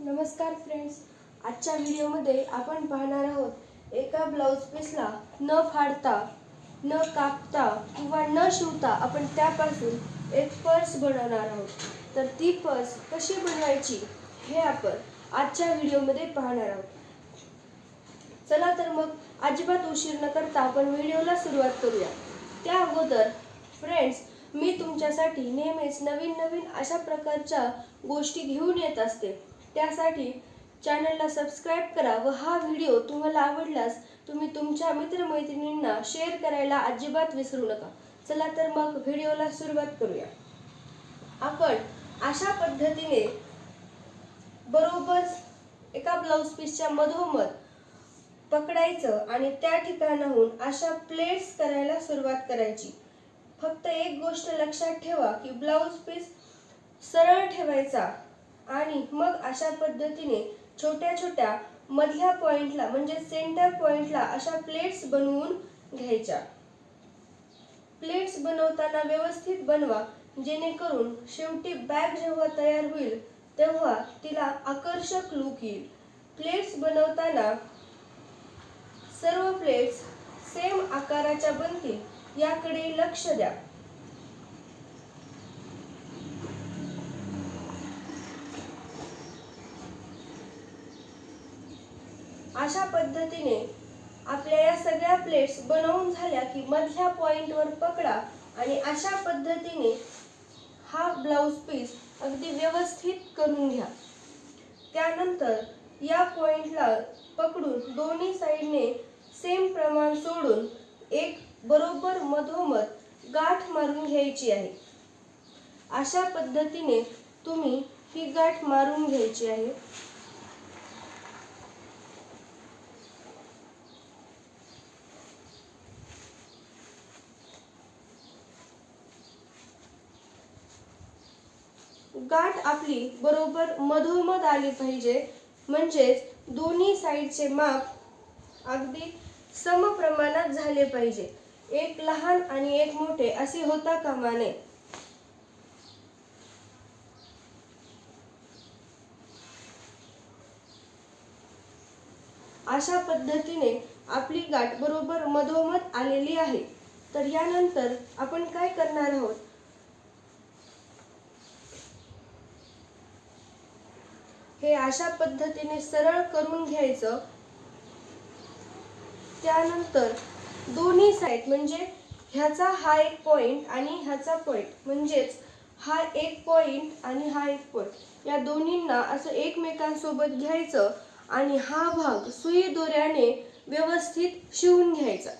नमस्कार फ्रेंड्स आजच्या व्हिडिओमध्ये आपण पाहणार आहोत एका ब्लाऊज पीसला न फाडता न कापता किंवा न शिवता आपण त्यापासून एक पर्स बनवणार आहोत. तर ती पर्स कशी बनवायची हे आपण आजच्या व्हिडिओमध्ये पाहणार आहोत. चला तर मग अजिबात उशीर न करता आपण व्हिडिओला सुरुवात करूया. त्या अगोदर फ्रेंड्स मी तुमच्यासाठी नेहमीच नवीन नवीन अशा प्रकारच्या गोष्टी घेऊन येत असते. त्यासाठी चॅनलला सबस्क्राईब करा व हा व्हिडिओ तुम्हाला आवडल्यास तुम्ही तुमच्या मित्रमैत्रिणींना शेअर करायला अजिबात विसरू नका. चला तर मग व्हिडिओला सुरुवात करूया. आपण अशा पद्धतीने बरोबर एका ब्लाऊज पीसच्या मधोमध पकडायचं आणि त्या ठिकाणाहून अशा प्लेट्स करायला सुरुवात करायची. फक्त एक गोष्ट लक्षात ठेवा की ब्लाऊज पीस सरळ ठेवायचा. आणि मग अशा पद्धतीने छोट्या छोट्या मधल्या पॉइंटला म्हणजे सेंटर पॉइंटला अशा प्लेट्स बनवून घ्यायच्या. प्लेट्स बनवताना व्यवस्थित बनवा जेणेकरून शेवटी बॅग जेव्हा तयार होईल तेव्हा तिला आकर्षक लुक येईल. प्लेट्स बनवताना सर्व प्लेट्स सेम आकाराच्या बनतील याकडे लक्ष द्या. अशा पद्धतीने आपल्या या सगळ्या प्लेट्स बनवून झाल्या की मधल्या पॉइंटवर पकडा आणि अशा पद्धतीने हा ब्लाऊज पीस अगदी व्यवस्थित करून घ्या. त्यानंतर या पॉइंटला पकडून दोन्ही साईडने सेम प्रमाण सोडून एक बरोबर मधोमध गाठ मारून घ्यायची आहे. अशा पद्धतीने तुम्ही ही गाठ मारून घ्यायची आहे. गाठ आपली बरोबर मधोमध आली पाहिजे. म्हणजेच दोन्ही साईडचे माप अगदी समप्रमाणात झाले पाहिजे. एक लहान आणि एक मोठे असे होता कामा नये. अशा पद्धतीने आपली गाठ बरोबर मधोमध आलेली आहे. तर यानंतर आपण काय करणार आहोत? हे अशा पद्धतीने सरळ करून घ्यायचं. त्यानंतर दोन्ही साईड म्हणजे ह्याचा हा एक पॉईंट आणि ह्याचा पॉईंट म्हणजेच हा एक पॉईंट आणि हा एक पॉईंट या दोन्हींना असं एकमेकांसोबत घ्यायचं आणि हा भाग सुई दोऱ्याने व्यवस्थित शिवून घ्यायचा.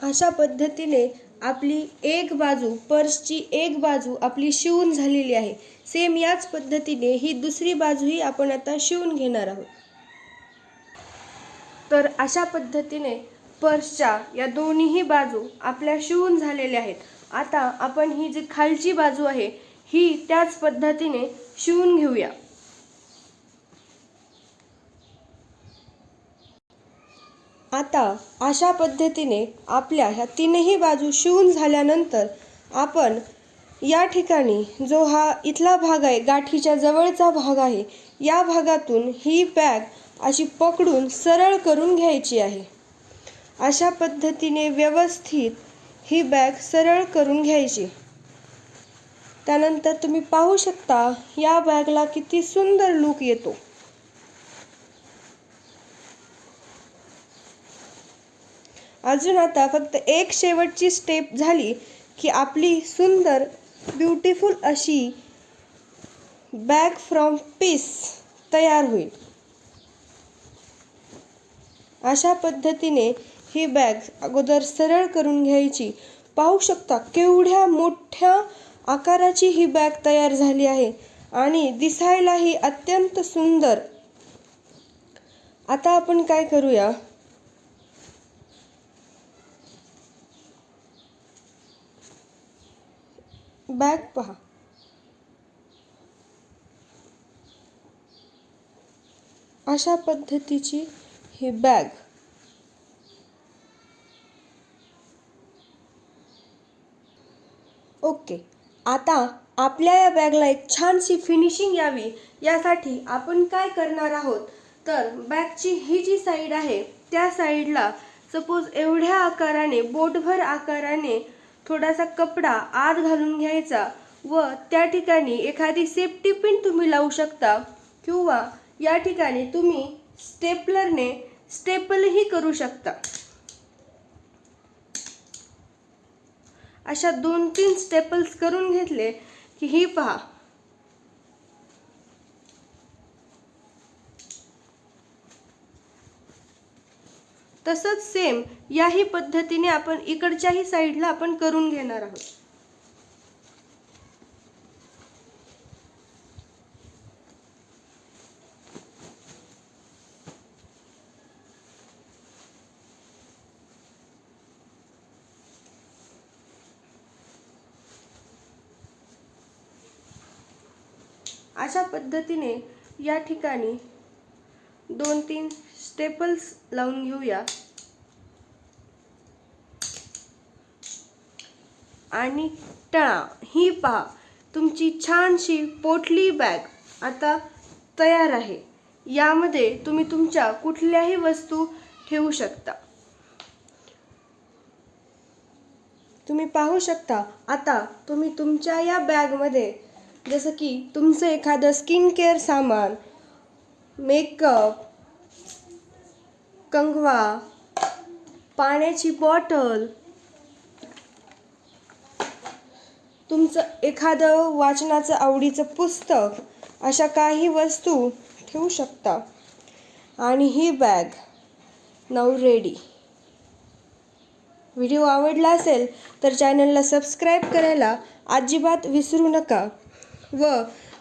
अशा पद्धतीने आपली एक बाजू पर्सची एक बाजू आपली शिवून झालेली आहे. सेम याच पद्धतीने ही दुसरी बाजूही आपण आता शिवून घेणार आहोत. तर अशा पद्धतीने पर्सच्या या दोन्हीही बाजू आपल्या शिवून झालेल्या आहेत. आता आपण ही जी खालची बाजू आहे ही त्याच पद्धतीने शिवून घेऊया. आता अशा पद्धतीने आपल्या ह्या तीनही बाजू शिवून झाल्यानंतर आपण या ठिकाणी जो हा इथला भाग आहे गाठीच्या जवळचा भाग आहे या भागातून ही बॅग अशी पकडून सरळ करून घ्यायची आहे. अशा पद्धतीने व्यवस्थित ही बॅग सरळ करून घ्यायची. त्यानंतर तुम्ही पाहू शकता या बॅगला किती सुंदर लुक येतो. अजून आता फक्त एक शेवटची स्टेप झाली की आपली सुंदर ब्युटिफुल अशी बॅग फ्रॉम पीस तयार होईल. अशा पद्धतीने ही बॅग अगोदर सरळ करून घ्यायची. पाहू शकता केवढ्या मोठ्या आकाराची ही बॅग तयार झाली आहे आणि दिसायलाही अत्यंत सुंदर. आता आपण काय करूया? बॅग पहा. अशा पद्धतीची ही बॅग. ओके आता आपल्या या बॅगला एक छानशी फिनिशिंग यावी यासाठी आपण काय करणार आहोत? तर बॅगची ही जी साईड आहे त्या साईडला सपोज एवढ्या आकाराने बोटभर आकाराने थोडासा कपडा आत घालून घ्यायचा व त्या ठिकाणी एखादी सेफ्टी पिन तुम्ही लावू शकता किंवा या ठिकाणी तुम्ही स्टेपलरने स्टेपलही करू शकता. अशा दोन तीन स्टेपल्स करून घेतले की ही पहा. तसंच सेम याही पद्धतीने आपण इकडच्याही साईडला आपण करून घेणार आहोत. अशा पद्धतीने या ठिकाणी दोन तीन स्टेपल्स लावून घेऊया. आणि टळा. ही पहा तुमची छानशी पोटली बॅग आता तयार आहे. यामध्ये तुम्ही तुमच्या कुठल्याही वस्तू ठेवू शकता. तुम्ही पाहू शकता आता तुम्ही तुमच्या या बॅगमध्ये जसं की तुमचं एखादं स्किन केअर सामान मेकअप कंगवा पाण्याची बॉटल. तुमचं एखादं वाचनाचं आवडीचं पुस्तक अशा काही वस्तू ठेवू शकता. आणि ही बॅग. नऊ रेडी. व्हिडिओ आवडला असेल तर चॅनलला सबस्क्राईब करायला अजिबात विसरू नका. व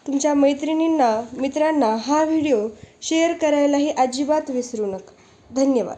तुमच्या मैत्रिणींना मित्रांना हा व्हिडिओ शेअर करायलाही अजिबात विसरू नका. धन्यवाद.